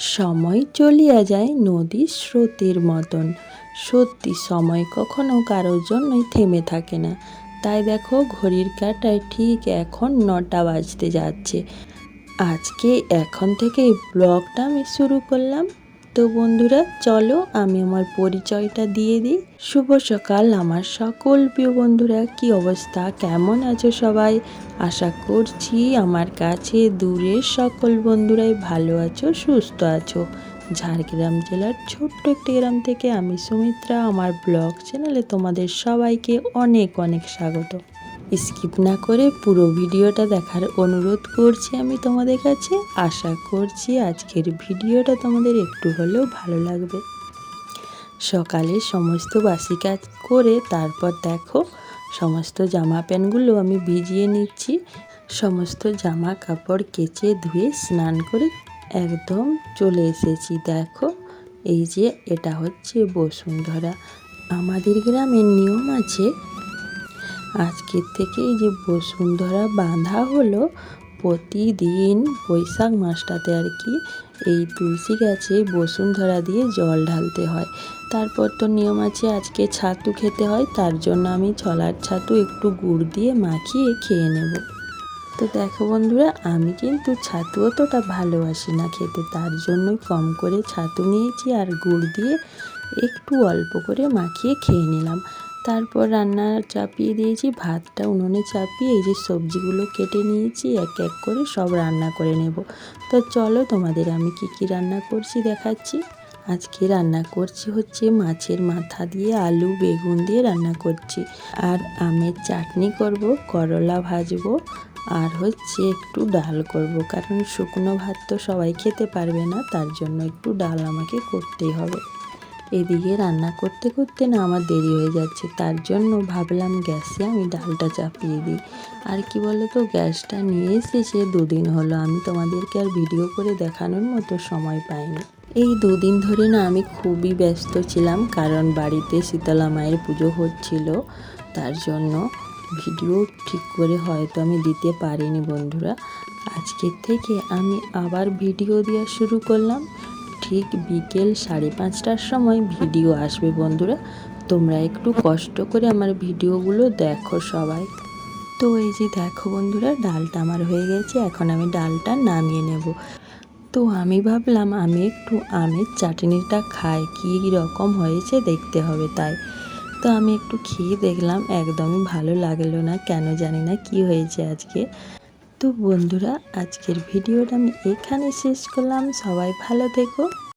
সময় চলিয়া যায় নদীর স্রোতের মতন। সত্যি সময় কখনো কারোর জন্যই থেমে থাকে না। তাই দেখো, ঘড়ির কাটায় ঠিক এখন নটা বাজতে যাচ্ছে। আজকে এখন থেকে ব্লগটা আমি শুরু করলাম। তো বন্ধুরা, চলো আমি আমার পরিচয়টা দিয়ে দিই। শুভ সকাল আমার সকল প্রিয় বন্ধুরা, কি অবস্থা? কেমন আছো সবাই? আশা করছি আমার কাছে দূরের সকল বন্ধুরাই ভালো আছো, সুস্থ আছো। ঝাড়গ্রাম জেলার ছোট্ট একটি গ্রাম থেকে আমি সুমিত্রা, আমার ব্লগ চ্যানেলে তোমাদের সবাইকে অনেক অনেক স্বাগত। স্কিপ না করে পুরো ভিডিওটা দেখার অনুরোধ করছি আমি তোমাদের কাছে। আশা করছি আজকের ভিডিওটা তোমাদের একটু হলেও ভালো লাগবে। সকালে সমস্ত বাসি কাজ করে তারপর দেখো, সমস্ত জামা প্যান্টগুলো আমি ভিজিয়ে নিচ্ছি। সমস্ত জামা কাপড় কেচে ধুয়ে স্নান করে একদম চলে এসেছি। দেখো, এই যে এটা হচ্ছে বসুন্ধরা। আমাদের গ্রামের নিয়ম আছে আজকের থেকে যে বসুন্ধরা বাঁধা হলো, প্রতিদিন বৈশাখ মাসটাতে আর কি এই তুলসী গাছে বসুন্ধরা দিয়ে জল ঢালতে হয়। তারপর তো নিয়ম আছে আজকে ছাতু খেতে হয়, তার জন্য আমি ছলার ছাতু একটু গুড় দিয়ে মাখিয়ে খেয়ে নেব। তো দেখো বন্ধুরা, আমি কিন্তু ছাতু অতটা ভালোবাসি না খেতে, তার জন্যই কম করে ছাতু নিয়েছি আর গুড় দিয়ে একটু অল্প করে মাখিয়ে খেয়ে নিলাম। তারপর রান্না চাপিয়ে দিয়েছি, ভাতটা উনুনে চাপিয়ে এই যে সবজিগুলো কেটে নিয়েছি, এক এক করে সব রান্না করে নেব। তো চলো তোমাদের আমি কি কি রান্না করছি দেখাচ্ছি। আজকে রান্না করছি হচ্ছে মাছের মাথা দিয়ে আলু বেগুন দিয়ে রান্না করছি। আর আমের চাটনি করব, করলা ভাজবো, আর হচ্ছে একটু ডাল করব, কারণ শুকনো ভাত তো সবাই খেতে পারবে না, তার জন্য একটু ডাল আমাকে করতেই হবে। এদিকে রান্না করতে করতে না আমার দেরি হয়ে যাচ্ছে, তার জন্য ভাবলাম গ্যাসে আমি ডালটা চাপিয়ে দিই। আর কি বলো তো গ্যাসটা নিয়ে এসেছে, দুদিন হলো আমি তোমাদেরকে আর ভিডিও করে দেখানোর মতো সময় পাইনি। এই দুদিন ধরে না আমি খুবই ব্যস্ত ছিলাম, কারণ বাড়িতে শীতলা মায়ের পুজো হচ্ছিল, তার জন্য ভিডিও ঠিক করে হয়তো আমি দিতে পারিনি বন্ধুরা। আজকের থেকে আমি আবার ভিডিও দেওয়া শুরু করলাম। ঠিক বিকেল সাড়ে পাঁচটার সময় ভিডিও আসবে বন্ধুরা। তোমরা একটু কষ্ট করে আমার ভিডিওগুলো দেখো সবাই। তো এই যে দেখো বন্ধুরা, ডালটা আমার হয়ে গেছে, এখন আমি ডালটা নামিয়ে নেব। তো আমি ভাবলাম আমি একটু আমের চাটনিটা খাই, কী রকম হয়েছে দেখতে হবে তাই। তো আমি একটু খেয়ে দেখলাম, একদমই ভালো লাগল না, কেন জানি না কি হয়েছে আজকে। তো বন্ধুরা আজকের ভিডিওটা আমি এখানে শেষ করলাম। সবাই ভালো থেকো।